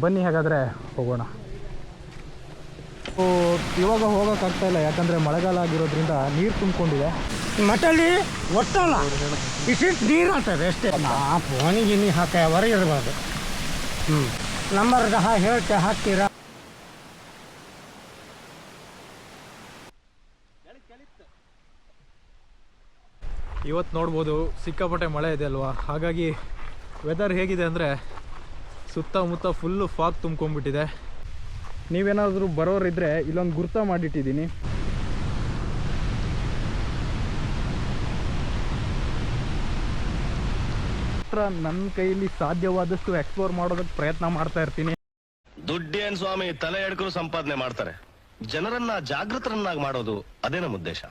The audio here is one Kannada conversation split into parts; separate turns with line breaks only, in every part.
ಬನ್ನಿ ಹಾಗಾದರೆ ಹೋಗೋಣ. ಓ, ಇವಾಗ ಹೋಗೋಕ್ಕಾಗ್ತಾ ಇಲ್ಲ ಯಾಕಂದರೆ ಮಳೆಗಾಲ ಆಗಿರೋದ್ರಿಂದ ನೀರು ತುಂಬಿಕೊಂಡಿದೆ.
ಮಠಲ್ಲಿ ಒಟ್ಟಲ್ಲ ಇಷ್ಟು ನೀರು ಹಾಕ್ತದೆ ಅಷ್ಟೇ. ಆ ಫೋನಿಗೆ ನೀ ಹಾಕ ಹೊರಗೆ ಇರಬಾರ್ದು ಹ್ಞೂ ನಂಬರ್ ಹೇಳ್ತೆ ಹಾಕ್ತೀರಾ?
ಇವತ್ತು ನೋಡ್ಬೋದು ಸಿಕ್ಕಾಪಟ್ಟೆ ಮಳೆ ಇದೆ ಅಲ್ವಾ? ಹಾಗಾಗಿ ವೆದರ್ ಹೇಗಿದೆ ಅಂದರೆ ಸುತ್ತಮುತ್ತ ಫುಲ್ಲು ಫಾಗ್ ತುಂಬ್ಕೊಂಡ್ಬಿಟ್ಟಿದೆ. ನೀವೇನಾದರೂ ಬರೋರಿದ್ದರೆ ಇಲ್ಲೊಂದು ಗುರ್ತ ಮಾಡಿಟ್ಟಿದ್ದೀನಿ. ಹತ್ರ ನನ್ನ ಕೈಯಲ್ಲಿ ಸಾಧ್ಯವಾದಷ್ಟು ಎಕ್ಸ್ಪ್ಲೋರ್ ಮಾಡೋದಕ್ಕೆ ಪ್ರಯತ್ನ ಮಾಡ್ತಾ ಇರ್ತೀನಿ.
ದುಡ್ಡೇನ್ ಸ್ವಾಮಿ ತಲೆ ಎಡ್ಕರು ಸಂಪಾದನೆ ಮಾಡ್ತಾರೆ. ಜನರನ್ನ ಜಾಗೃತರನ್ನಾಗಿ ಮಾಡೋದು ಅದೇ ನಮ್ಮ ಉದ್ದೇಶ.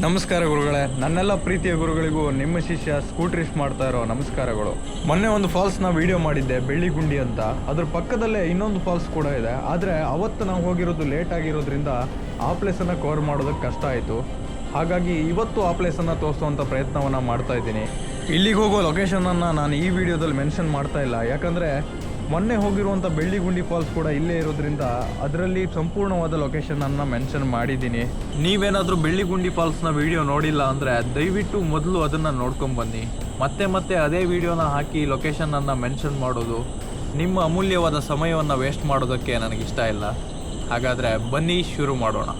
ನಮಸ್ಕಾರ ಗುರುಗಳೇ. ನನ್ನೆಲ್ಲ ಪ್ರೀತಿಯ ಗುರುಗಳಿಗೂ ನಿಮ್ಮ ಶಿಷ್ಯ ಸ್ಕೂಟ್ರಿಸ್ ಮಾಡ್ತಾ ಇರೋ ನಮಸ್ಕಾರಗಳು. ಮೊನ್ನೆ ಒಂದು ಫಾಲ್ಸ್ನ ವಿಡಿಯೋ ಮಾಡಿದ್ದೆ ಬೆಳ್ಳಿಗುಂಡಿ ಅಂತ. ಅದ್ರ ಪಕ್ಕದಲ್ಲೇ ಇನ್ನೊಂದು ಫಾಲ್ಸ್ ಕೂಡ ಇದೆ. ಆದರೆ ಅವತ್ತು ನಾವು ಹೋಗಿರೋದು ಲೇಟ್ ಆಗಿರೋದ್ರಿಂದ ಆ ಪ್ಲೇಸನ್ನು ಕವರ್ ಮಾಡೋದಕ್ಕೆ ಕಷ್ಟ ಆಯಿತು. ಹಾಗಾಗಿ ಇವತ್ತು ಆ ಪ್ಲೇಸನ್ನು ತೋರಿಸುವಂಥ ಪ್ರಯತ್ನವನ್ನು ಮಾಡ್ತಾ ಇದ್ದೀನಿ. ಇಲ್ಲಿಗೆ ಹೋಗೋ ಲೊಕೇಶನನ್ನು ನಾನು ಈ ವಿಡಿಯೋದಲ್ಲಿ ಮೆನ್ಷನ್ ಮಾಡ್ತಾ ಇಲ್ಲ. ಯಾಕಂದರೆ ಮೊನ್ನೆ ಹೋಗಿರುವಂಥ ಬೆಳ್ಳಿಗುಂಡಿ ಫಾಲ್ಸ್ ಕೂಡ ಇಲ್ಲೇ ಇರೋದ್ರಿಂದ ಅದರಲ್ಲಿ ಸಂಪೂರ್ಣವಾದ ಲೊಕೇಶನನ್ನು ಮೆನ್ಷನ್ ಮಾಡಿದ್ದೀನಿ. ನೀವೇನಾದರೂ ಬೆಳ್ಳಿಗುಂಡಿ ಫಾಲ್ಸ್ನ ವಿಡಿಯೋ ನೋಡಿಲ್ಲ ಅಂದರೆ ದಯವಿಟ್ಟು ಮೊದಲು ಅದನ್ನು ನೋಡ್ಕೊಂಬನ್ನಿ ಮತ್ತೆ ಮತ್ತೆ ಅದೇ ವಿಡಿಯೋನ ಹಾಕಿ ಲೊಕೇಶನನ್ನು ಮೆನ್ಷನ್ ಮಾಡೋದು. ನಿಮ್ಮ ಅಮೂಲ್ಯವಾದ ಸಮಯವನ್ನು ವೇಸ್ಟ್ ಮಾಡೋದಕ್ಕೆ ನನಗಿಷ್ಟ ಇಲ್ಲ. ಹಾಗಾದರೆ ಬನ್ನಿ ಶುರು ಮಾಡೋಣ.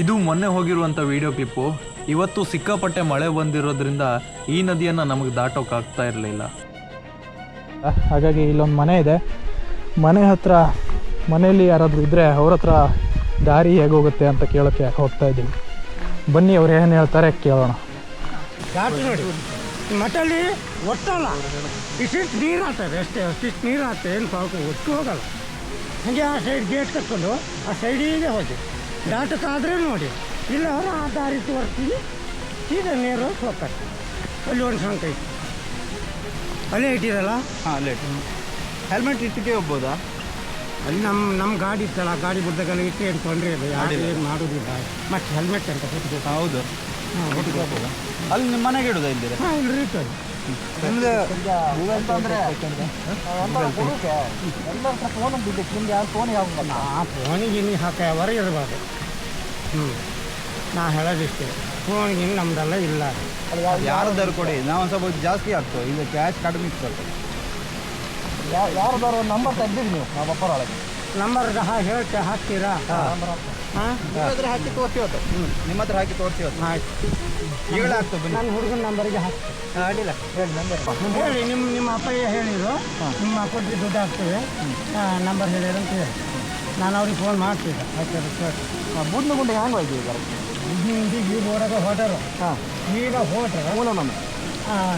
ಇದು ಮೊನ್ನೆ ಹೋಗಿರುವಂಥ ವಿಡಿಯೋ ಕ್ಲಿಪ್ಪು ಇವತ್ತು ಸಿಕ್ಕಾಪಟ್ಟೆ ಮಳೆ ಬಂದಿರೋದ್ರಿಂದ ಈ ನದಿಯನ್ನು ನಮಗೆ ದಾಟೋಕ್ಕಾಗ್ತಾ ಇರಲಿಲ್ಲ. ಹಾಗಾಗಿ ಇಲ್ಲೊಂದು ಮನೆ ಇದೆ. ಮನೆ ಹತ್ರ ಮನೆಯಲ್ಲಿ ಯಾರಾದರೂ ಇದ್ದರೆ ಅವ್ರ ಹತ್ರ ದಾರಿ ಹೇಗೆ ಹೋಗುತ್ತೆ ಅಂತ ಕೇಳೋಕ್ಕೆ ಹೋಗ್ತಾ ಇದ್ದೀನಿ. ಬನ್ನಿ ಅವ್ರು ಏನು ಹೇಳ್ತಾರೆ ಕೇಳೋಣ.
ನೋಡಿ. ಮಠಲ್ಲಿ ಒಟ್ಟಲ್ಲ. ಇಷ್ಟು ನೀರು ಹಾಕ್ತದೆ ಅಷ್ಟೇ, ಅಷ್ಟಿಷ್ಟು ನೀರು ಹಾಕ್ತದೆ ಏನು ಪಾಪ, ಒಟ್ಟು ಹೋಗಲ್ಲ. ಹಾಗೆ ಆ ಸೈಡ್ ಗೇಟ್ ಕಟ್ಕೊಂಡು ಆ ಸೈಡಿಗೆ ಹೋಗಿ. ದಾಟಕ್ಕಾದ್ರೆ ನೋಡಿ. ಇಲ್ಲ, ಅವರು ಆ ದಾರಿ ತೋರಿಸ್ತೀವಿ ಸೀದಾ ನೀರು ಹೋಗ್ತಾರೆ. ಅಲ್ಲಿ ಒಂದು ಐತಿ ಅಲ್ಲೇ ಇಟ್ಟಿರಲ್ಲ?
ಹಾಂ ಲೇಟ್ ಹೆಲ್ಮೆಟ್ ಇಟ್ಟಿಗೆ ಹೋಗ್ಬೋದಾ?
ಅಲ್ಲಿ ನಮ್ಮ ನಮ್ಮ ಗಾಡಿ ಇತ್ತಲ್ಲ ಆ ಗಾಡಿ ಬುಡ್ದಗೆಲ್ಲ ಇಟ್ಟು ಏನು ತೊಂದರೆ ಇಲ್ಲ ಯಾರು ಏನು ಮಾಡೋದಿಲ್ಲ. ಮತ್ತೆ ಹೆಲ್ಮೆಟ್ ಅಂತ ಕೊಟ್ಟು
ಹೌದು.
ಹಾಂ ಕೊಟ್ಟು
ಅಲ್ಲಿ ನಿಮ್ಮ ಮನೆಗೆ ಇಡೋದ ಇದ್ದೀರ
ಹಾಂ ಇಲ್ಲಿ ಫೋನ್
ನಿಮ್ದು
ಆ ಫೋನಿಗೆ ನೀ ಹಾಕ ಹೊರಗೆ ಇರಬಾರ್ದು. ಹ್ಞೂ ನಾ ಹೇಳೋದಿಷ್ಟೇ. ಫೋನಿಗೆ ನಮ್ದೆಲ್ಲ ಇಲ್ಲ.
ಯಾರು ದರ ಕೊಡಿ? ನಾವು ಒಂದು ಸ್ವಲ್ಪ ಜಾಸ್ತಿ ಆಗ್ತವೆ ಈಗ ಕ್ಯಾಶ್ ಕಡಿಮೆ ಇತ್ತು
ಯಾರ್ದಾರು ನಂಬರ್ ತೆಗ್ದಿದ್ದು ನೀವು ನಮ್ಮ ಒಳಗೆ.
ನಂಬರ್ ಹೇಳ್ತೆ ಹಾಕ್ತೀರಾ? ಹಾಂ.
ನಿಮ್ಮ ಹತ್ರ ಹಾಕಿ ತೋರಿಸಿ ಹ್ಞೂ ನಿಮ್ಮ ಹತ್ರ ಹಾಕಿ ತೋರಿಸಿ
ಹಾಕಿ
ಈಗಲೇ ಆಗ್ತದೆ ಬನ್ನಿ.
ನನ್ನ ಹುಡುಗನ ನಂಬರಿಗೆ ಹಾಕಿ
ಅಡ್ಡಿಲ್ಲ. ಹೇಳಿ ನಂಬರ್
ಹೇಳಿ ನಿಮ್ಮ ನಿಮ್ಮ ಅಪ್ಪಯ್ಯ ಹೇಳಿದ್ರು? ನಿಮ್ಮ ಅಕೌಂಟ್ಗೆ ದುಡ್ಡು ಹಾಕ್ತೇವೆ. ನಂಬರ್ ಹೇಳಿದ್ರು ಅಂತ ಹೇಳಿ. ನಾನು ಅವ್ರಿಗೆ ಫೋನ್ ಮಾಡ್ತಿದ್ದೆ ಆಯ್ತು
ಬೂದ್ನ ಗುಂಡಿಗೆ ಹ್ಯಾಂಗ್ ಹೋಯ್ತು ಈಗ?
ಹಿಂದಿಗೆ ಈ ಹೊರಗೆ ಹೋದರು
ಹಾಂ.
ಈಗ ಹೋಟ್ರು
ಮೂಲ ನಮ್ಮ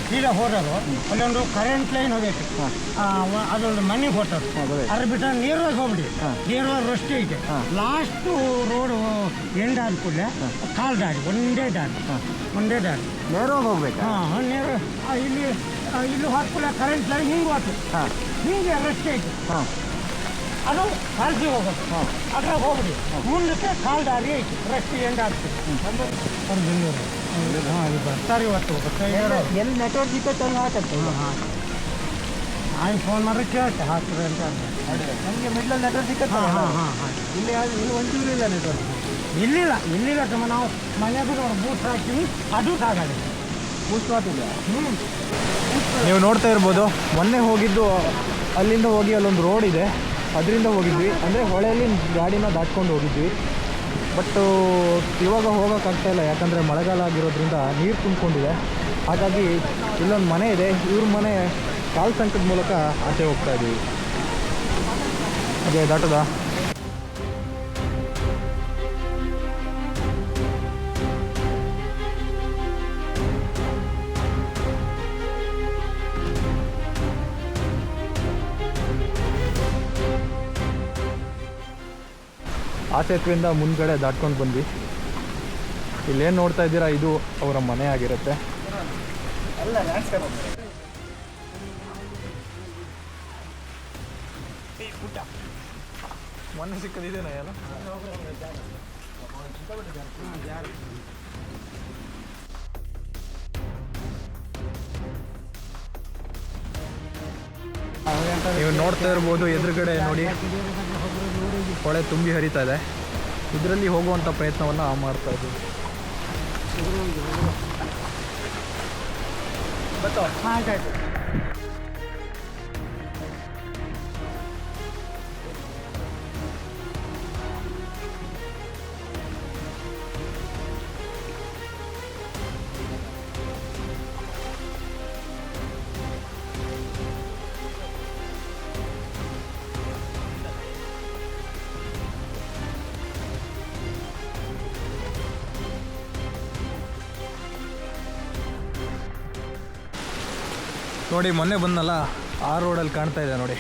ಸೀದಾ ಹೋದರು ಅಲ್ಲೊಂದು ಕರೆಂಟ್ ಲೈನ್ ಹೋಗೈತಿ. ಅದೊಂದು ಮನೆ ಹೋಟರ್ ಅದ್ರ ಬಿಟ್ರೆ ನೇರವಾಗಿ ಹೋಗ್ಬಿಡಿ ನೇರವಾಗಿ ರಸ್ತೆ ಐತೆ. ಲಾಸ್ಟು ರೋಡು ಎಂಡ್ ಆದ ಕೂಡಲೇ ಕಾಲ್ ದಾರಿ ಒಂದೇ ದಾರಿ. ಒಂದೇ ದಾರಿ.
ನೇರವಾಗಿ ಹೋಗ್ಬೇಕು?
ಹಾಂ ನೇರ ಇಲ್ಲಿ ಇಲ್ಲಿ ಹಾಕೂಲೆ ಕರೆಂಟ್ ಲೈನ್ ಹಿಂಗೆ ಹೋಯ್ತು
ಹಾಂ.
ಹಿಂಗೆ ರಸ್ತೆ ಐತಿ. ಅದು ಕಾಲ್ಸಿ ಹೋಗೋದು ಅದ್ರಾಗ ಹೋಗ್ಬಿಡಿ ಮುಂದಕ್ಕೆ ಕಾಲ್ ದಾರಿ ಐತಿ. ರಸ್ತೆ ಎಂಡ್ ಹಾಂ ಇದು ಬರ್ತಾರೆ ಇವತ್ತು.
ಎಲ್ಲಿ ನೆಟ್ವರ್ಕ್ ಇತ್ತು ಅಲ್ಲಿ ಹಾಕತ್ತೆ
ಹಾಂ ಆಯ್ತು. ಫೋನ್ ಮಾಡಿ ಕೇಳ್ತೆ. ಹಾಕ್ತದೆ ಅಂತ.
ನಮಗೆ ಮಿಡ್ಲ್ ನೆಟ್ವರ್ಕ್ ಸಿಕ್ಕತ್ತೆ
ಹಾಂ ಹಾಂ ಹಾಂ ಹಾಂ.
ಇಲ್ಲಿ ಯಾವ್ದು- ಇಲ್ಲಿ ಒಂಚೂರು ಇಲ್ಲ ನೆಟ್ವರ್ಕ್
ಇಲ್ಲಿಲ್ಲ ಇಲ್ಲಿಲ್ಲ ತಮ್ಮ. ನಾವು ಮನೆಯಾಗ ಒಂದು ಬೂಸ್ಟ್ ಹಾಕ್ತೀವಿ. ಅದು ಸಾಗಲ್ಲ
ಬೂಸ್ಟ್ ಮಾತಿಲ್ಲ
ಹ್ಞೂ
ನೀವು ನೋಡ್ತಾ ಇರ್ಬೋದು ಮೊನ್ನೆ ಹೋಗಿದ್ದು ಅಲ್ಲಿಂದ ಹೋಗಿ ಅಲ್ಲೊಂದು ರೋಡ್ ಇದೆ. ಅದರಿಂದ ಹೋಗಿದ್ವಿ. ಅಂದರೆ ಹೊಳೆಯಲ್ಲಿ ಗಾಡಿನ ದಾಟ್ಕೊಂಡು ಹೋಗಿದ್ವಿ. ಬಟ್ಟು ಇವಾಗ ಹೋಗೋಕ್ಕಾಗ್ತಾಯಿಲ್ಲ ಯಾಕಂದರೆ ಮಳೆಗಾಲ ಆಗಿರೋದ್ರಿಂದ ನೀರು ತುಂಬಿಕೊಂಡಿದೆ. ಹಾಗಾಗಿ ಇಲ್ಲೊಂದು ಮನೆ ಇದೆ. ಇವ್ರ ಮನೆ ಕಾಲ್ ಸಂಕದ ಮೂಲಕ ಆಚೆ ಹೋಗ್ತಾ ಇದ್ದೀವಿ ಅದೇ, ದಾಟದ? ಆ ಸೇತುವೆಯಿಂದ ಮುಂದ್ಗಡೆ ದಾಟ್ಕೊಂಡು ಬಂದ್ವಿ. ಇಲ್ಲೇನು ನೋಡ್ತಾ ಇದ್ದೀರಾ? ಇದು ಅವರ ಮನೆ ಆಗಿರುತ್ತೆ. ಮೊನ್ನೆ ಸಿಕ್ಕದಿದ್ದೇನೆ ನೀವು ನೋಡ್ತಾ ಇರ್ಬೋದು ಎದುರುಗಡೆ ನೋಡಿ. ಹೊಳೆ ತುಂಬಿ ಹರಿತಾ ಇದೆ. ಇದರಲ್ಲಿ ಹೋಗುವಂಥ ಪ್ರಯತ್ನವನ್ನು ಮಾಡ್ತಾ ಇದ್ದೀವಿ.
ಆಯ್ತಾಯ್ತು
ನೋಡಿ, ಮೊನ್ನೆ ಬಂದಲ್ಲ ಆ ರೋಡಲ್ಲಿ ಕಾಣ್ತಾ ಇದೆ ನೋಡಿ.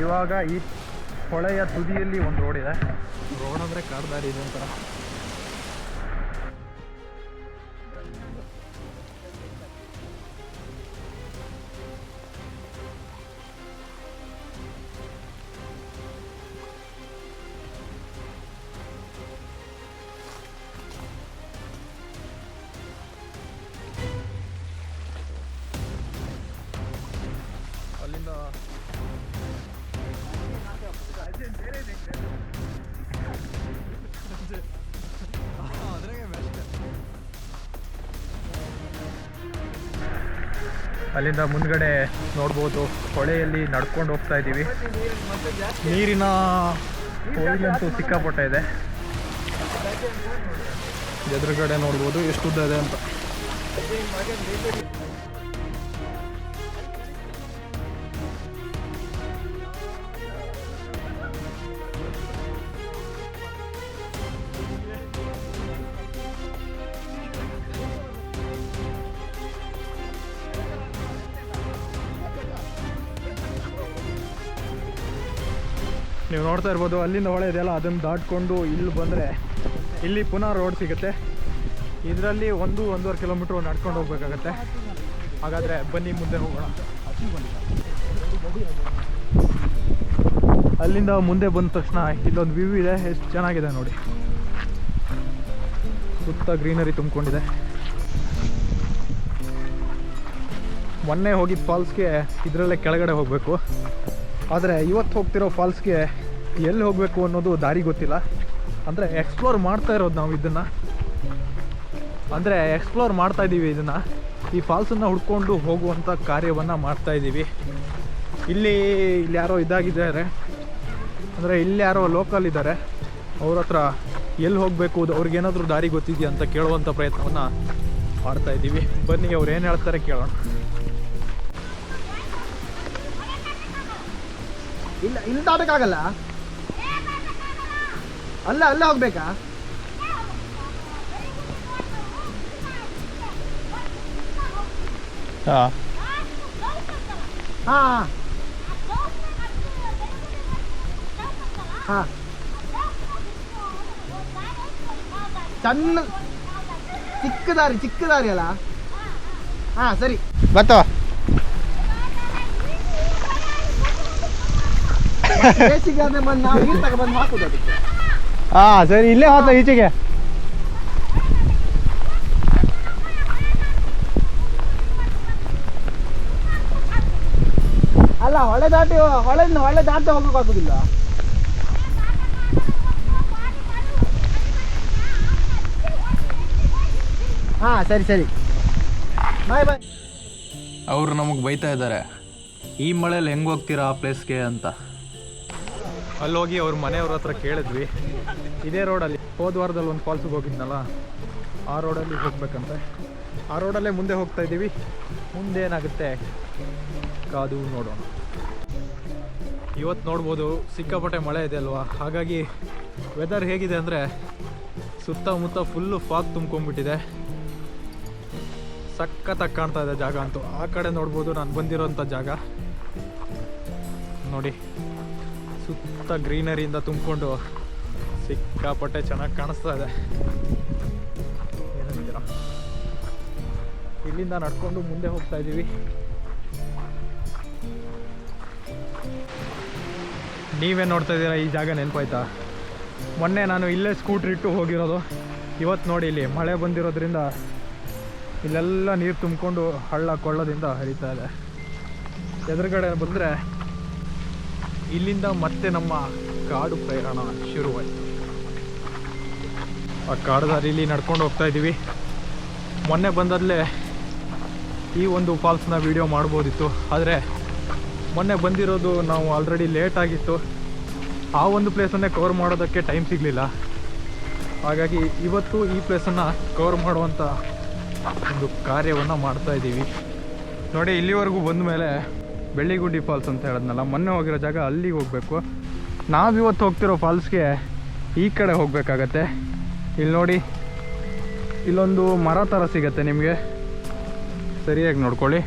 ಇವಾಗ ಈ ಹೊಳೆಯ ತುದಿಯಲ್ಲಿ ಒಂದು ರೋಡ್ ಇದೆ. ರೋಡ್ ಅಂದರೆ ಕಾಡ್ದಾರಿ ಇದೆ ಒಂಥರ. ಅಲ್ಲಿಂದ ಮುಂದ್ಗಡೆ ನೋಡ್ಬೋದು. ಹೊಳೆಯಲ್ಲಿ ನಡ್ಕೊಂಡು ಹೋಗ್ತಾ ಇದ್ದೀವಿ. ನೀರಿನ ಹೋಳಿಗಂತೂ ಸಿಕ್ಕಾಪಟ್ಟೆ ಇದೆ. ಎದುರುಗಡೆ ನೋಡ್ಬೋದು. ಎಷ್ಟು ಉದ್ದ ಇದೆ ಅಂತ. ನೀವು ನೋಡ್ತಾ ಇರ್ಬೋದು, ಅಲ್ಲಿಂದ ಹೊಳೆ ಇದೆಯಲ್ಲ ಅದನ್ನು ದಾಟ್ಕೊಂಡು ಇಲ್ಲಿ ಬಂದರೆ ಇಲ್ಲಿ ಪುನಃ ರೋಡ್ ಸಿಗುತ್ತೆ. ಇದರಲ್ಲಿ ಒಂದು, ಒಂದೂವರೆ ಕಿಲೋಮೀಟ್ರ್ ನಡ್ಕೊಂಡು ಹೋಗ್ಬೇಕಾಗತ್ತೆ. ಹಾಗಾದರೆ ಬನ್ನಿ, ಮುಂದೆ ಹೋಗೋಣ. ಅಲ್ಲಿಂದ ಮುಂದೆ ಬಂದ ತಕ್ಷಣ ಇಲ್ಲೊಂದು ವ್ಯೂ ಇದೆ, ಎಷ್ಟು ಚೆನ್ನಾಗಿದೆ ನೋಡಿ. ಸುತ್ತ ಗ್ರೀನರಿ ತುಂಬಿಕೊಂಡಿದೆ. ಮೊನ್ನೆ ಹೋಗಿದ್ದ ಫಾಲ್ಸ್ಗೆ ಇದರಲ್ಲೇ ಕೆಳಗಡೆ ಹೋಗಬೇಕು. ಆದರೆ ಇವತ್ತು ಹೋಗ್ತಿರೋ ಫಾಲ್ಸ್ಗೆ ಎಲ್ಲಿ ಹೋಗಬೇಕು ಅನ್ನೋದು ದಾರಿ ಗೊತ್ತಿಲ್ಲ. ಅಂದರೆ ಎಕ್ಸ್ಪ್ಲೋರ್ ಮಾಡ್ತಾ ಇರೋದು ನಾವು ಇದನ್ನು. ಅಂದರೆ ಎಕ್ಸ್ಪ್ಲೋರ್ ಮಾಡ್ತಾ ಇದ್ದೀವಿ ಇದನ್ನು. ಈ ಫಾಲ್ಸನ್ನು ಹುಡ್ಕೊಂಡು ಹೋಗುವಂಥ ಕಾರ್ಯವನ್ನು ಮಾಡ್ತಾ ಇದ್ದೀವಿ ಇಲ್ಲಿ ಇಲ್ಲಿ ಯಾರೋ ಇದಾಗಿದ್ದಾರೆ. ಅಂದರೆ ಇಲ್ಲಿ ಯಾರೋ ಲೋಕಲ್ ಇದ್ದಾರೆ. ಅವ್ರ ಹತ್ರ ಎಲ್ಲಿ ಹೋಗಬೇಕು ಅವ್ರಿಗೇನಾದರೂ ದಾರಿ ಗೊತ್ತಿದೆಯಾ ಅಂತ ಕೇಳುವಂಥ ಪ್ರಯತ್ನವನ್ನು ಮಾಡ್ತಾ ಇದ್ದೀವಿ ಬನ್ನಿ ಅವ್ರು ಏನು ಹೇಳ್ತಾರೆ ಕೇಳೋಣ.
ಇಲ್ಲ ಇಲ್ಲಿ ದಾಟಕ್ಕಾಗಲ್ಲ ಅಲ್ಲ ಅಲ್ಲೇ ಹೋಗ್ಬೇಕಾ?
ಹಾ.
ಹಾ ಹಾ. ಸಣ್ಣ ಚಿಕ್ಕ ದಾರಿ ಚಿಕ್ಕ ದಾರಿ ಅಲ್ಲ? ಹಾ ಸರಿ. ಬತ್ತೋ ಬೇಸಿಗೆ ಆದ್ರೆ ಬಂದು ನಾವು ನೀರು ತಗೊಬಂದು ಹಾಕುದು ಅದಕ್ಕೆ
ಹಾಂ ಸರಿ ಇಲ್ಲೇ ಹೋತ ಈಚೆಗೆ.
ಅಲ್ಲ ಹೊಳೆ ದಾಟಿ ಹೊಳೆ ಹೊಳೆ ದಾಟಿ ಹೋಗಬೇಕಾಗುದಿಲ್ಲ ಹಾ ಸರಿ ಸರಿ. ಬಾಯ್ ಬಾಯ್.
ಅವರು ನಮಗೆ ಬೈತಾ ಇದ್ದಾರೆ. ಈ ಮಳೆಯಲ್ಲಿ ಹೆಂಗೆ ಹೋಗ್ತೀರಾ ಆ ಪ್ಲೇಸ್ಗೆ ಅಂತ. ಅಲ್ಲಿ ಹೋಗಿ ಅವ್ರ ಮನೆಯವ್ರ ಹತ್ರ ಕೇಳಿದ್ವಿ. ಇದೇ ರೋಡಲ್ಲಿ, ಹೋದ ವಾರದಲ್ಲಿ ಒಂದು ಫಾಲ್ಸಿಗೆ ಹೋಗಿದ್ನಲ್ಲ, ಆ ರೋಡಲ್ಲಿ ಹೋಗ್ಬೇಕಂತೆ. ಆ ರೋಡಲ್ಲೇ ಮುಂದೆ ಹೋಗ್ತಾ ಇದ್ದೀವಿ. ಮುಂದೆ ಏನಾಗುತ್ತೆ ಕಾದು ನೋಡೋಣ. ಇವತ್ತು ನೋಡ್ಬೋದು, ಸಿಕ್ಕಾಪಟ್ಟೆ ಮಳೆ ಇದೆ ಅಲ್ವಾ? ಹಾಗಾಗಿ ವೆದರ್ ಹೇಗಿದೆ ಅಂದರೆ, ಸುತ್ತಮುತ್ತ ಫುಲ್ಲು ಫಾಗ್ ತುಂಬ್ಕೊಂಡ್ಬಿಟ್ಟಿದೆ. ಸಖತ್ತಾಗಿ ಕಾಣ್ತಾ ಇದೆ ಜಾಗ ಅಂತೂ. ಆ ಕಡೆ ನೋಡ್ಬೋದು, ನಾನು ಬಂದಿರೋಂಥ ಜಾಗ. ನೋಡಿ ಸುತ್ತ ಗ್ರೀನರಿಯಿಂದ ತುಂಬಿಕೊಂಡು ಸಿಕ್ಕಾಪಟ್ಟೆ ಚೆನ್ನಾಗಿ ಕಾಣಿಸ್ತಾ ಇದೆ. ಏನಂತೀರ? ಇಲ್ಲಿಂದ ನಡ್ಕೊಂಡು ಮುಂದೆ ಹೋಗ್ತಾ ಇದ್ದೀವಿ ನೀವೇ ನೋಡ್ತಾ ಇದ್ದೀರಾ? ಈ ಜಾಗ ನೆನಪಾಯ್ತಾ? ಮೊನ್ನೆ ನಾನು ಇಲ್ಲೇ ಸ್ಕೂಟ್ರ್ ಇಟ್ಟು ಹೋಗಿರೋದು. ಇವತ್ತು ನೋಡಿ ಇಲ್ಲಿ ಮಳೆ ಬಂದಿರೋದ್ರಿಂದ ಇಲ್ಲೆಲ್ಲ ನೀರು ತುಂಬಿಕೊಂಡು ಹಳ್ಳ ಕೊಳ್ಳದಿಂದ ಹರಿತಾ ಇದೆ. ಎದುರುಗಡೆ ಬಂದರೆ ಇಲ್ಲಿಂದ ಮತ್ತೆ ನಮ್ಮ ಕಾಡು ಪ್ರಯಾಣ ಶುರುವಾಯಿತು. ಆ ಕಾಡು ದಾರಿಲಿ ನಡ್ಕೊಂಡು ಹೋಗ್ತಾ ಇದ್ದೀವಿ. ಮೊನ್ನೆ ಬಂದಲ್ಲೇ ಈ ಒಂದು ಫಾಲ್ಸ್ನ ವಿಡಿಯೋ ಮಾಡ್ಬೋದಿತ್ತು. ಆದರೆ ಮೊನ್ನೆ ಬಂದಿರೋದು ನಾವು ಆಲ್ರೆಡಿ ಲೇಟ್ ಆಗಿತ್ತು. ಆ ಒಂದು ಪ್ಲೇಸನ್ನೇ ಕವರ್ ಮಾಡೋದಕ್ಕೆ ಟೈಮ್ ಸಿಗಲಿಲ್ಲ. ಹಾಗಾಗಿ ಇವತ್ತು ಈ ಪ್ಲೇಸನ್ನು ಕವರ್ ಮಾಡುವಂಥ ಒಂದು ಕಾರ್ಯವನ್ನು ಮಾಡ್ತಾ ಇದ್ದೀವಿ. ನೋಡಿ, ಇಲ್ಲಿವರೆಗೂ ಬಂದ ಮೇಲೆ ಬೆಳ್ಳಿಗುಂಡಿ ಫಾಲ್ಸ್ ಅಂತ ಹೇಳಿದ್ನಲ್ಲ, ಮೊನ್ನೆ ಹೋಗಿರೋ ಜಾಗ ಅಲ್ಲಿಗೆ ಹೋಗಬೇಕು. ನಾವಿವತ್ತು ಹೋಗ್ತಿರೋ ಫಾಲ್ಸ್ಗೆ ಈ ಕಡೆ ಹೋಗಬೇಕಾಗತ್ತೆ. ಇಲ್ಲಿ ನೋಡಿ, ಇಲ್ಲೊಂದು ಮರ ಥರ ಸಿಗತ್ತೆ ನಿಮಗೆ. ಸರಿಯಾಗಿ ನೋಡ್ಕೊಳ್ಳಿ.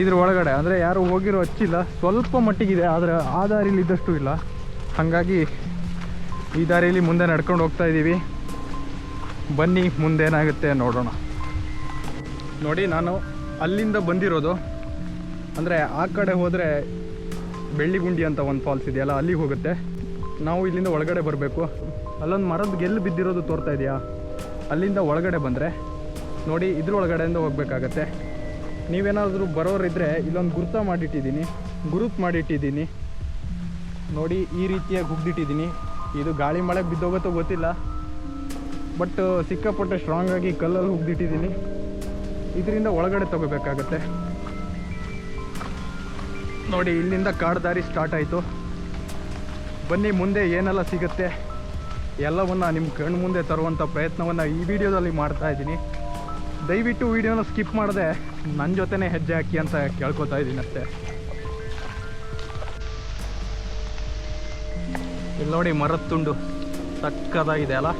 ಇದ್ರ ಒಳಗಡೆ, ಅಂದರೆ ಯಾರು ಹೋಗಿರೋ ಹಚ್ಚಿಲ್ಲ ಸ್ವಲ್ಪ ಮಟ್ಟಿಗಿದೆ, ಆದರೆ ಆ ದಾರಿಲಿ ಇದ್ದಷ್ಟು ಇಲ್ಲ. ಹಾಗಾಗಿ ಈ ದಾರಿಯಲ್ಲಿ ಮುಂದೆ ನಡ್ಕೊಂಡು ಹೋಗ್ತಾ ಇದ್ದೀವಿ ಬನ್ನಿ, ಮುಂದೇನಾಗುತ್ತೆ ನೋಡೋಣ. ನೋಡಿ, ನಾನು ಅಲ್ಲಿಂದ ಬಂದಿರೋದು. ಅಂದರೆ ಆ ಕಡೆ ಹೋದರೆ ಬೆಳ್ಳಿಗುಂಡಿ ಅಂತ ಒಂದು ಫಾಲ್ಸ್ ಇದೆಯಲ್ಲ, ಅಲ್ಲಿಗೆ ಹೋಗುತ್ತೆ. ನಾವು ಇಲ್ಲಿಂದ ಒಳಗಡೆ ಬರಬೇಕು. ಅಲ್ಲೊಂದು ಮರದ ಗೆಲ್ಲು ಬಿದ್ದಿರೋದು ತೋರ್ತಾ ಇದೆಯಾ? ಅಲ್ಲಿಂದ ಒಳಗಡೆ ಬಂದರೆ ನೋಡಿ ಇದ್ರ ಒಳಗಡೆಯಿಂದ ಹೋಗ್ಬೇಕಾಗತ್ತೆ. ನೀವೇನಾದರೂ ಬರೋರಿದ್ದರೆ ಇಲ್ಲೊಂದು ಗುರುತ ಮಾಡಿಟ್ಟಿದ್ದೀನಿ, ಗುರುತು ಮಾಡಿಟ್ಟಿದ್ದೀನಿ. ನೋಡಿ ಈ ರೀತಿಯಾಗಿ ಹುಗ್ದಿಟ್ಟಿದ್ದೀನಿ ಇದು ಗಾಳಿ ಮಳೆ ಬಿದ್ದೋಗುತ್ತೋ ಗೊತ್ತಿಲ್ಲ. ಬಟ್ ಸಿಕ್ಕಾಪಟ್ಟೆ ಸ್ಟ್ರಾಂಗಾಗಿ ಕಲ್ಲಲ್ಲಿ ಹುಗ್ದಿಟ್ಟಿದ್ದೀನಿ ಇದರಿಂದ ಒಳಗಡೆ ತಗೋಬೇಕಾಗತ್ತೆ. ನೋಡಿ ಇಲ್ಲಿಂದ ಕಾಡು ದಾರಿ ಸ್ಟಾರ್ಟ್ ಆಯಿತು. ಬನ್ನಿ, ಮುಂದೆ ಏನೆಲ್ಲ ಸಿಗುತ್ತೆ, ಎಲ್ಲವನ್ನು ನಿಮ್ಮ ಕಣ್ಣು ಮುಂದೆ ತರುವಂಥ ಪ್ರಯತ್ನವನ್ನು ಈ ವಿಡಿಯೋದಲ್ಲಿ ಮಾಡ್ತಾ ಇದ್ದೀನಿ. ದಯವಿಟ್ಟು ವಿಡಿಯೋನ ಸ್ಕಿಪ್ ಮಾಡದೆ ನನ್ನ ಜೊತೆನೇ ಹೆಜ್ಜೆ ಹಾಕಿ ಅಂತ ಕೇಳ್ಕೊತಾ ಇದ್ದೀನಿ ಅಷ್ಟೇ. ಇಲ್ಲಿ ನೋಡಿ ಮರದ ತುಂಡು, ಸಕ್ಕದಾಗಿದೆ ಅಲ್ಲ?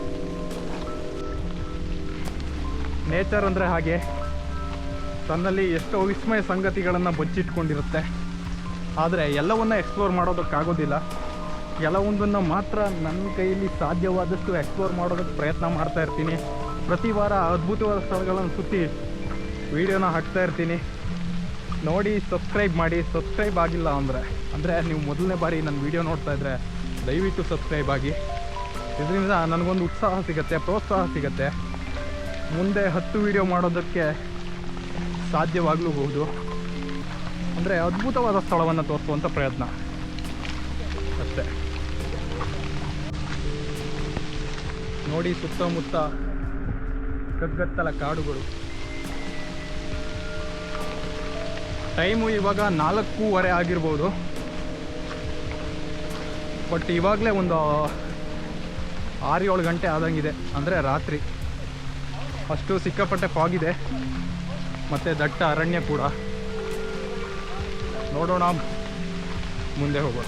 ನೇಚರ್ ಅಂದರೆ ಹಾಗೆ. ತನ್ನಲ್ಲಿ ಎಷ್ಟೋ ವಿಸ್ಮಯ ಸಂಗತಿಗಳನ್ನು ಬಚ್ಚಿಟ್ಕೊಂಡಿರುತ್ತೆ. ಆದರೆ ಎಲ್ಲವನ್ನ ಎಕ್ಸ್ಪ್ಲೋರ್ ಮಾಡೋದಕ್ಕಾಗೋದಿಲ್ಲ. ಕೆಲವೊಂದನ್ನು ಮಾತ್ರ ನನ್ನ ಕೈಯಲ್ಲಿ ಸಾಧ್ಯವಾದಷ್ಟು ಎಕ್ಸ್ಪ್ಲೋರ್ ಮಾಡೋದಕ್ಕೆ ಪ್ರಯತ್ನ ಮಾಡ್ತಾ ಇರ್ತೀನಿ. ಪ್ರತಿ ವಾರ ಅದ್ಭುತವಾದ ಸ್ಥಳಗಳನ್ನು ಸುತ್ತಿ ವಿಡಿಯೋನ ಹಾಕ್ತಾ ಇರ್ತೀನಿ. ನೋಡಿ ಸಬ್ಸ್ಕ್ರೈಬ್ ಮಾಡಿ. ಸಬ್ಸ್ಕ್ರೈಬ್ ಆಗಿಲ್ಲ ಅಂದರೆ ಅಂದರೆ ನೀವು ಮೊದಲನೇ ಬಾರಿ ನನ್ನ ವಿಡಿಯೋ ನೋಡ್ತಾ ಇದ್ದರೆ ದಯವಿಟ್ಟು ಸಬ್ಸ್ಕ್ರೈಬ್ ಆಗಿ. ಇದರಿಂದ ನನಗೊಂದು ಉತ್ಸಾಹ ಸಿಗುತ್ತೆ, ಪ್ರೋತ್ಸಾಹ ಸಿಗುತ್ತೆ. ಮುಂದೆ ಹತ್ತು ವಿಡಿಯೋ ಮಾಡೋದಕ್ಕೆ ಸಾಧ್ಯವಾಗಲೂಬಹುದು ಅಂದರೆ ಅದ್ಭುತವಾದ ಸ್ಥಳವನ್ನು ತೋರಿಸುವಂಥ ಪ್ರಯತ್ನ. ಅಷ್ಟೇ. ನೋಡಿ ಸುತ್ತಮುತ್ತ ಕಗ್ಗತ್ತಲ ಕಾಡುಗಳು. ಟೈಮು ಇವಾಗ ನಾಲ್ಕೂವರೆ ಆಗಿರ್ಬೋದು. ಬಟ್ ಇವಾಗಲೇ ಒಂದು ಆರು ಏಳು ಗಂಟೆ ಆದಂಗಿದೆ. ಅಂದರೆ ರಾತ್ರಿ. ಅಷ್ಟು ಸಿಕ್ಕಾಪಟ್ಟೆ ಫಾಗಿದೆ ಮತ್ತು ದಟ್ಟ ಅರಣ್ಯ ಕೂಡ. ನೋಡೋಣ. ಮುಂದೆ ಹೋಗೋಣ.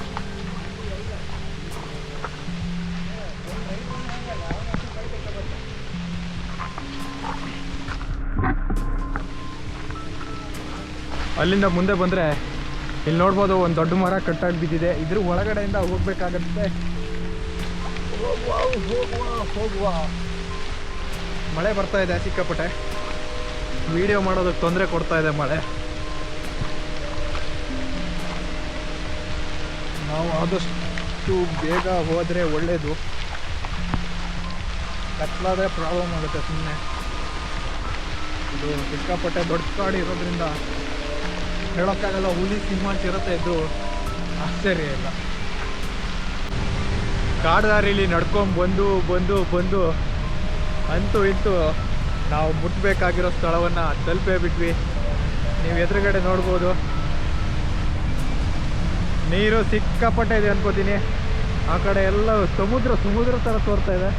ಅಲ್ಲಿಂದ ಮುಂದೆ ಬಂದರೆ ಇಲ್ಲಿ ನೋಡ್ಬೋದು ಒಂದು ದೊಡ್ಡ ಮರ ಕಟ್ಟಾಗಿ ಬಿದ್ದಿದೆ. ಇದ್ರ ಒಳಗಡೆಯಿಂದ ಹೋಗ್ಬೇಕಾಗತ್ತೆ. ಹೋಗುವ ಮಳೆ ಬರ್ತಾ ಇದೆ ಸಿಕ್ಕಾಪಟ್ಟೆ. ವಿಡಿಯೋ ಮಾಡೋದಕ್ಕೆ ತೊಂದರೆ ಕೊಡ್ತಾ ಇದೆ ಮಳೆ. ನಾವು ಆದಷ್ಟು ಬೇಗ ಹೋದರೆ ಒಳ್ಳೆಯದು ಕತ್ಲಾದರೆ ಪ್ರಾಬ್ಲಮ್ ಆಗುತ್ತೆ ಸುಮ್ಮನೆ ಇದು ಸಿಕ್ಕಾಪಟ್ಟೆ ದೊಡ್ಡ ಕಾಡು ಇರೋದ್ರಿಂದ ಹೇಳೋಕ್ಕಾಗಲ್ಲ, ಹುಲಿ ಸಿಂಹ ಚಿರತೆ ಇದ್ದು ಆಶ್ಚರ್ಯ ಇಲ್ಲ. ಕಾಡದಾರಿಲಿ ನಡ್ಕೊಂಡು ಬಂದು ಬಂದು ಬಂದು ಅಂತೂ ಇಂತೂ ನಾವು ಮುಟ್ಟಬೇಕಾಗಿರೋ ಸ್ಥಳವನ್ನು ತಲುಪೇ ಬಿಟ್ವಿ. ನೀವು ಎದುರುಗಡೆ ನೋಡ್ಬೋದು. ನೀರು ಸಿಕ್ಕಾಪಟ್ಟೆ ಇದೆ ಅನ್ಕೋತೀನಿ. ಆ ಕಡೆ ಎಲ್ಲ ಸಮುದ್ರ ಸಮುದ್ರ ಥರ ತೋರ್ತಾ ಇದೆ.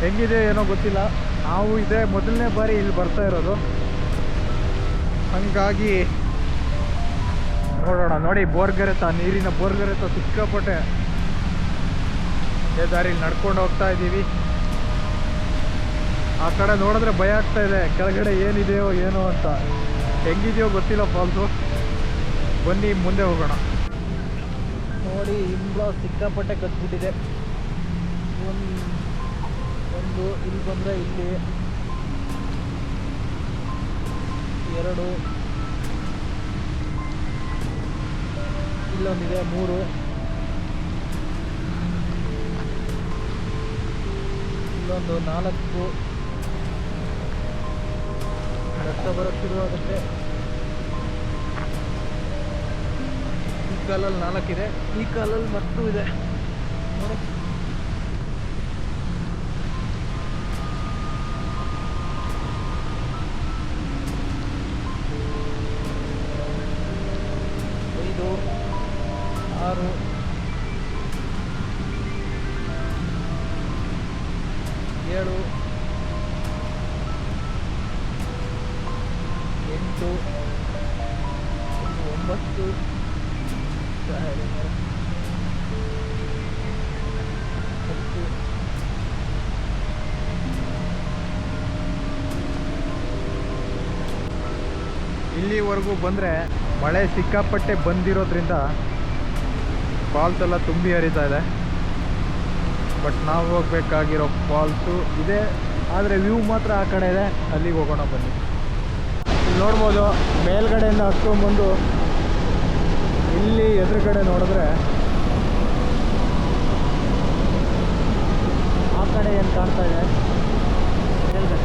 ಹೆಂಗಿದೆ ಏನೋ ಗೊತ್ತಿಲ್ಲ. ನಾವು ಇದೇ ಮೊದಲನೇ ಬಾರಿ ಇಲ್ಲಿ ಬರ್ತಾ ಇರೋದು. ಹಂಗಾಗಿ ನೋಡೋಣ. ನೋಡಿ, ಬೋರ್ಗರೆತ, ನೀರಿನ ಬೋರ್ಗರೆತ ಸಿಕ್ಕಾಪಟ್ಟೆ. ಇದೇ ದಾರಿಲಿ ನಡ್ಕೊಂಡು ಹೋಗ್ತಾ ಇದ್ದೀವಿ. ಆ ಕಡೆ ನೋಡಿದ್ರೆ ಭಯ ಆಗ್ತಾ ಇದೆ. ಕೆಳಗಡೆ ಏನಿದೆಯೋ ಏನೋ ಅಂತ. ಹೆಂಗಿದೆಯೋ ಗೊತ್ತಿಲ್ಲ ಫಾಲ್ಸು. ಬನ್ನಿ, ಮುಂದೆ ಹೋಗೋಣ. ನೋಡಿ, ಇಂಬ್ಲ ಸಿಕ್ಕಾಪಟ್ಟೆ ಕತ್ಬಿಟ್ಟಿದೆ ಒಂದು ಒಂದು, ಇಲ್ಲಿ ಬಂದರೆ ಇಲ್ಲಿ. ಎರಡು. ಇಲ್ಲೊಂದಿದೆ, ಮೂರು. ಇಲ್ಲೊಂದು ನಾಲ್ಕು. ರಕ್ತ ಬರೋಕ್ಕೆ ಕಾಲಲ್ಲಿ ನಾಲ್ಕಿದೆ. ಈ ಕಾಲಲ್ಲಿ ಮತ್ತು ಇದೆ. ಇಲ್ಲಿವರೆಗೂ ಬಂದರೆ ಮಳೆ ಸಿಕ್ಕಾಪಟ್ಟೆ ಬಂದಿರೋದ್ರಿಂದ ಫಾಲ್ಸ್ ಎಲ್ಲ ತುಂಬಿ ಹರಿತಾ ಇದೆ. ಬಟ್ ನಾವು ಹೋಗ್ಬೇಕಾಗಿರೋ ಫಾಲ್ಸು ಇದೆ. ಆದರೆ ವ್ಯೂ ಮಾತ್ರ ಆ ಕಡೆ ಇದೆ. ಅಲ್ಲಿಗೆ ಹೋಗೋಣ ಬನ್ನಿ. ನೋಡ್ಬೋದು, ಮೇಲ್ಗಡೆಯಿಂದ ಹತ್ಕೊಂಡ್ಬಂದು ಇಲ್ಲಿ ಎದುರುಗಡೆ ನೋಡಿದ್ರೆ ಆ ಕಡೆ ಏನು ಕಾಣ್ತಾ ಇದೆ ಮೇಲ್ಗಡೆ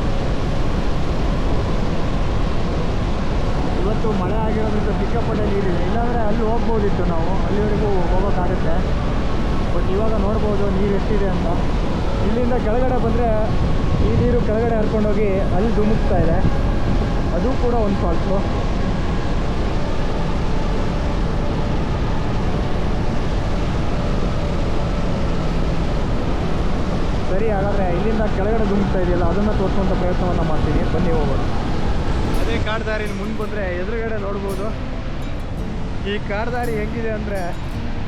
ಇವತ್ತು ಮಳೆ ಆಗಿರೋದ್ರಿಂದ ಸಿಕ್ಕಾಪಟ್ಟೆ ನೀರಿದೆ ಇಲ್ಲಾಂದರೆ ಅಲ್ಲಿ ಹೋಗ್ಬೋದಿತ್ತು ನಾವು. ಅಲ್ಲಿವರೆಗೂ ಹೋಗೋಕ್ಕಾಗುತ್ತೆ ಬಟ್ ಇವಾಗ ನೋಡ್ಬೋದು ನೀರು ಎಷ್ಟಿದೆ ಅಂತ. ಇಲ್ಲಿಂದ ಕೆಳಗಡೆ ಬಂದರೆ ಈ ನೀರು ಕೆಳಗಡೆ ಹರ್ಕೊಂಡೋಗಿ ಅಲ್ಲಿ ಧುಮುಕ್ತಾ ಇದೆ. ಅದು ಕೂಡ ಒಂದು ಫಾಲ್ಸು ಸರಿ ಹಾಗಾದರೆ ಇಲ್ಲಿಂದ ಕೆಳಗಡೆ ಧುಮುಕ್ತಾ ಇದೆಯಲ್ಲ, ಅದನ್ನು ತೋರಿಸುವಂಥ ಪ್ರಯತ್ನವನ್ನು ಮಾಡ್ತೀನಿ. ಬನ್ನಿ ಹೋಗೋಣ. ಅದೇ ದಾರಿ ಮುಂದೆ ಬಂದರೆ ಎದುರುಗಡೆ ನೋಡ್ಬೋದು. ಈ ಕಾಡ್ದಾರಿ ಹೆಂಗಿದೆ ಅಂದರೆ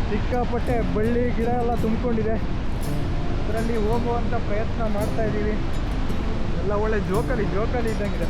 ಸಿಕ್ಕಾಪಟ್ಟೆ ಬಳ್ಳಿ ಗಿಡ ಎಲ್ಲ ತುಂಬಿಕೊಂಡಿದೆ. ಅದರಲ್ಲಿ ಹೋಗುವಂಥ ಪ್ರಯತ್ನ ಮಾಡ್ತಾ ಇದ್ದೀವಿ. ಎಲ್ಲ ಒಳ್ಳೆ ಜೋಕಲಿ ಜೋಕಲಿ ಇದ್ದಂಗಿದೆ.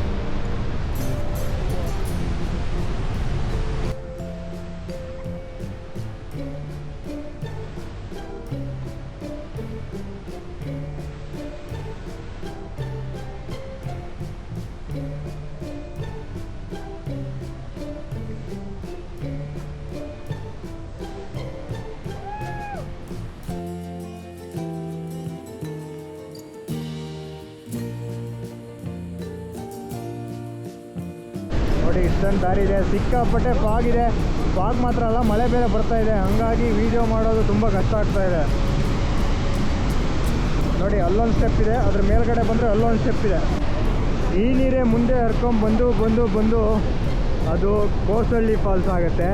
ದಾರಿ ಇದೆ ಸಿಕ್ಕಾಪಟ್ಟೆ ಫಾಗ್ ಇದೆ ಫಾಗ್ ಮಾತ್ರ ಅಲ್ಲ, ಮಳೆ ಬೇರೆ ಬರ್ತಾ ಇದೆ. ಹಾಗಾಗಿ ವಿಡಿಯೋ ಮಾಡೋದು ತುಂಬ ಕಷ್ಟ ಆಗ್ತಾ ಇದೆ. ನೋಡಿ, ಅಲ್ಲೊಂದು ಸ್ಟೆಪ್ ಇದೆ, ಅದ್ರ ಮೇಲ್ಗಡೆ ಬಂದರೆ ಅಲ್ಲೊಂದು ಸ್ಟೆಪ್ ಇದೆ. ಈ ನೀರೇ ಮುಂದೆ ಹರ್ಕೊಂಡು ಬಂದು ಬಂದು ಬಂದು, ಅದು ಕೋಸಳ್ಳಿ ಫಾಲ್ಸ್ ಆಗುತ್ತೆ.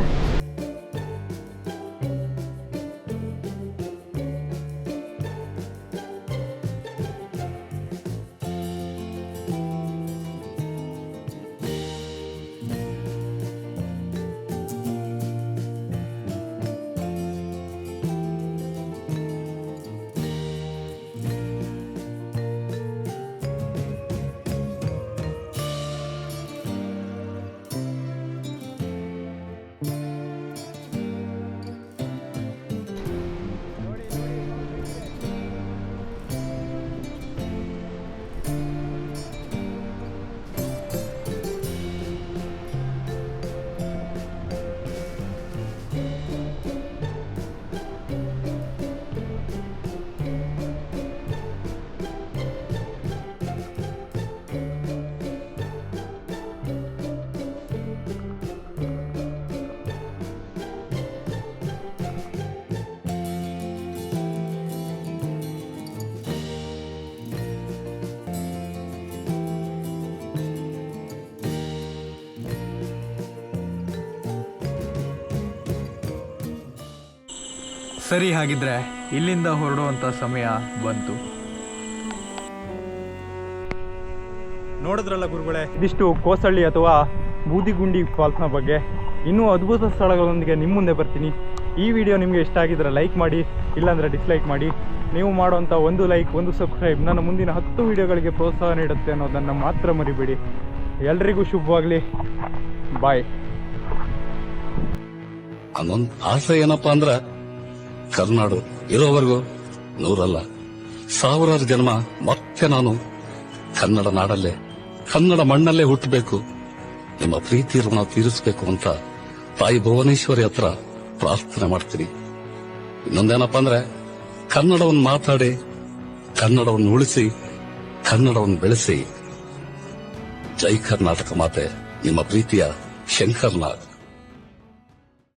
ಸರಿ ಹಾಗಿದ್ರೆ ಇಲ್ಲಿಂದ ಹೊರಡುವಂಥ ಸಮಯ ಬಂತು. ನೋಡಿದ್ರಲ್ಲ ಗುರುಗಳೇ? ಇದಿಷ್ಟು ಕೋಸಳ್ಳಿ ಅಥವಾ ಬೂದಿಗುಂಡಿ ಫಾಲ್ಸ್ನ ಬಗ್ಗೆ. ಇನ್ನೂ ಅದ್ಭುತ ಸ್ಥಳಗಳೊಂದಿಗೆ ನಿಮ್ಮ ಮುಂದೆ ಬರ್ತೀನಿ. ಈ ವಿಡಿಯೋ ನಿಮಗೆ ಇಷ್ಟ ಆಗಿದ್ರೆ ಲೈಕ್ ಮಾಡಿ ಇಲ್ಲಾಂದರೆ ಡಿಸ್ಲೈಕ್ ಮಾಡಿ. ನೀವು ಮಾಡುವಂಥ ಒಂದು ಲೈಕ್ ಒಂದು ಸಬ್ಸ್ಕ್ರೈಬ್ ನನ್ನ ಮುಂದಿನ ಹತ್ತು ವಿಡಿಯೋಗಳಿಗೆ ಪ್ರೋತ್ಸಾಹ ನೀಡುತ್ತೆ ಅನ್ನೋದನ್ನು ಮಾತ್ರ ಮರಿಬೇಡಿ. ಎಲ್ರಿಗೂ ಶುಭವಾಗಲಿ. ಬಾಯ್
ಅನ್ನೊಂದು ಆಸೆ ಏನಪ್ಪಾ ಅಂದ್ರ ಕರ್ನಾಡು. ಇರೋವರೆಗೂ ನೂರಲ್ಲ. ಸಾವಿರಾರು ಜನ್ಮ ಮತ್ತೆ ನಾನು ಕನ್ನಡ ನಾಡಲ್ಲೇ, ಕನ್ನಡ ಮಣ್ಣಲ್ಲೇ ಹುಟ್ಟಬೇಕು. ನಿಮ್ಮ ಪ್ರೀತಿಯನ್ನು ತೀರಿಸಬೇಕು ಅಂತ ತಾಯಿ ಭುವನೇಶ್ವರಿ ಹತ್ರ ಪ್ರಾರ್ಥನೆ ಮಾಡ್ತೀನಿ. ಇನ್ನೊಂದೇನಪ್ಪ ಅಂದ್ರೆ, ಕನ್ನಡವನ್ನು ಮಾತಾಡಿ, ಕನ್ನಡವನ್ನು ಉಳಿಸಿ, ಕನ್ನಡವನ್ನು ಬೆಳೆಸಿ. ಜೈ ಕರ್ನಾಟಕ ಮಾತೆ, ನಿಮ್ಮ ಪ್ರೀತಿಯ ಶಂಕರ್ನಾಗ್.